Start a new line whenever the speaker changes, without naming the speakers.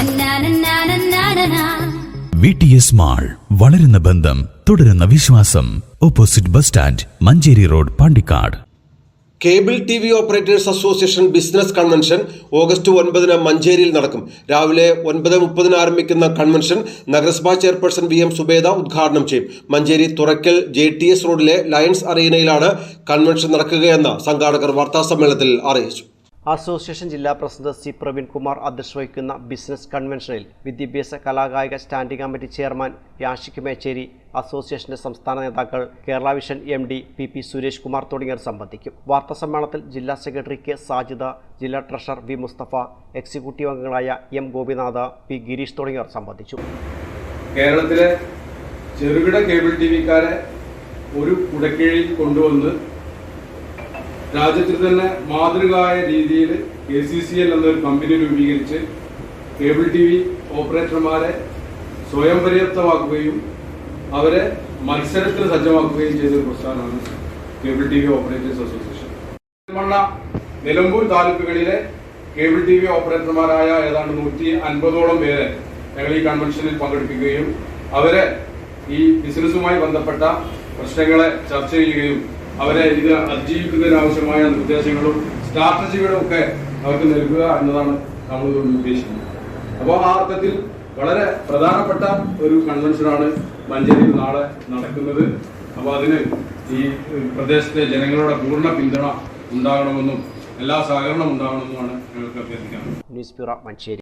നന്നാനന്നാനന്നാനനാ.
V T S mall വളരുന്ന ബന്ധം തുടരുന്ന വിശ്വാസം. Opposite bus stand Manjeri road Pandikkad.
Cable T V operators association business convention August ഒൻപതിന് മഞ്ചേരിയിൽ നടക്കും. രാവിലെ ഒൻപത് മുപ്പതിന് ആരംഭിക്കുന്ന കൺവെൻഷൻ നഗരസഭാ ചെയർപേഴ്സൺ വി എം സുബേദ ഉദ്ഘാടനം ചെയ്യും. Manjeri Thurakkal J T S റോഡിലെ ലയൺസ് അറീനയിലാണ് കൺവെൻഷൻ നടക്കുകയെന്ന് സംഘാടകർ വാർത്താസമ്മേളനത്തിൽ അറിയിച്ചു.
അസോസിയേഷൻ ജില്ലാ പ്രസിഡന്റ് സി. പ്രവീൺ കുമാർ അധ്യക്ഷത വഹിക്കുന്ന ബിസിനസ് കൺവെൻഷനിൽ വിദ്യാഭ്യാസ കലാകായിക standing committee chairman Yashik Mecheri അസോസിയേഷന്റെ സംസ്ഥാന നേതാക്കൾ Kerala vision M D P P Suresh Kumar തുടങ്ങിയവർ സംബന്ധിക്കും. വാർത്താ സമ്മേളനത്തിൽ ജില്ലാ സെക്രട്ടറി കെ സാജിദ ജില്ലാ ട്രഷറർ വി മുസ്തഫ എക്സിക്യൂട്ടീവ് അംഗങ്ങളായ എം ഗോപിനാഥ പി ഗിരീഷ് തുടങ്ങിയവർ സംബന്ധിച്ചു.
കേരളത്തിലെ ചെറുകിട കേബിൾ ടി വിക്കാരെ ഒരു കുടക്കീഴിൽ കൊണ്ടുവന്ന് രാജ്യത്തിൽ തന്നെ മാതൃകായ രീതിയിൽ കെ സി സി എൽ എന്നൊരു കമ്പനി രൂപീകരിച്ച് കേബിൾ ടി വി ഓപ്പറേറ്റർമാരെ സ്വയം പര്യാപ്തമാക്കുകയും അവരെ മത്സരത്തിന് സജ്ജമാക്കുകയും ചെയ്ത ഒരു പ്രസ്ഥാനമാണ് cable T V operators association മണ്ണ Nilambur താലൂക്കുകളിലെ കേബിൾ ടി വി ഓപ്പറേറ്റർമാരായ ഏതാണ്ട് നൂറ്റി അൻപതോളം പേരെ ഞങ്ങൾ ഈ കൺവെൻഷനിൽ പങ്കെടുപ്പിക്കുകയും അവരെ ഈ ബിസിനസ്സുമായി ബന്ധപ്പെട്ട പ്രശ്നങ്ങളെ ചർച്ച ചെയ്യുകയും അവരെ ഇത് അതിജീവിക്കുന്നതിനാവശ്യമായ നിർദ്ദേശങ്ങളും സ്ട്രാറ്റജികളും ഒക്കെ അവർക്ക് നൽകുക എന്നതാണ് നമ്മൾ ഉദ്ദേശിക്കുന്നത്. അപ്പോൾ ആ അർത്ഥത്തിൽ വളരെ പ്രധാനപ്പെട്ട ഒരു കൺവെൻഷനാണ് മഞ്ചേരിയിൽ നാളെ നടക്കുന്നത്. അപ്പോൾ അതിന് ഈ പ്രദേശത്തെ ജനങ്ങളുടെ പൂർണ പിന്തുണ ഉണ്ടാകണമെന്നും എല്ലാ സഹകരണം ഉണ്ടാകണമെന്നുമാണ് ഞങ്ങൾക്ക് അഭ്യർത്ഥിക്കുന്നത്
ന്യൂസ് ബ്യൂറോ മഞ്ചേരി.